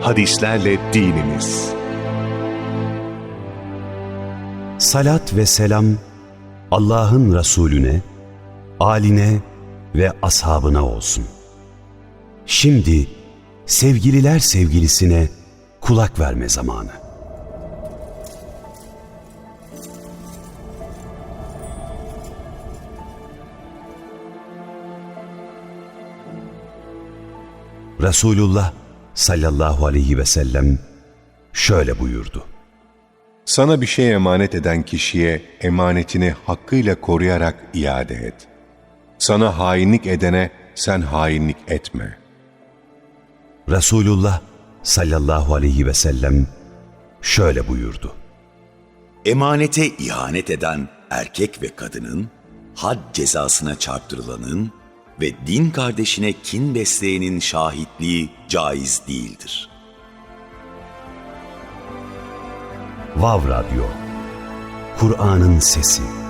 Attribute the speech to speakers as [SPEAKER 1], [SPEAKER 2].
[SPEAKER 1] hadislerle dinimiz.
[SPEAKER 2] Salat ve selam Allah'ın Resulüne, aline ve ashabına olsun. Şimdi sevgililer sevgilisine kulak verme zamanı. Resulullah sallallahu aleyhi ve sellem şöyle buyurdu.
[SPEAKER 3] Sana bir şey emanet eden kişiye emanetini hakkıyla koruyarak iade et. Sana hainlik edene sen hainlik etme.
[SPEAKER 2] Resulullah sallallahu aleyhi ve sellem şöyle buyurdu.
[SPEAKER 4] Emanete ihanet eden erkek ve kadının, had cezasına çarptırılanın ve din kardeşine kin besleyenin şahitliği caiz değildir.
[SPEAKER 2] Vav Radyo Kur'an'ın Sesi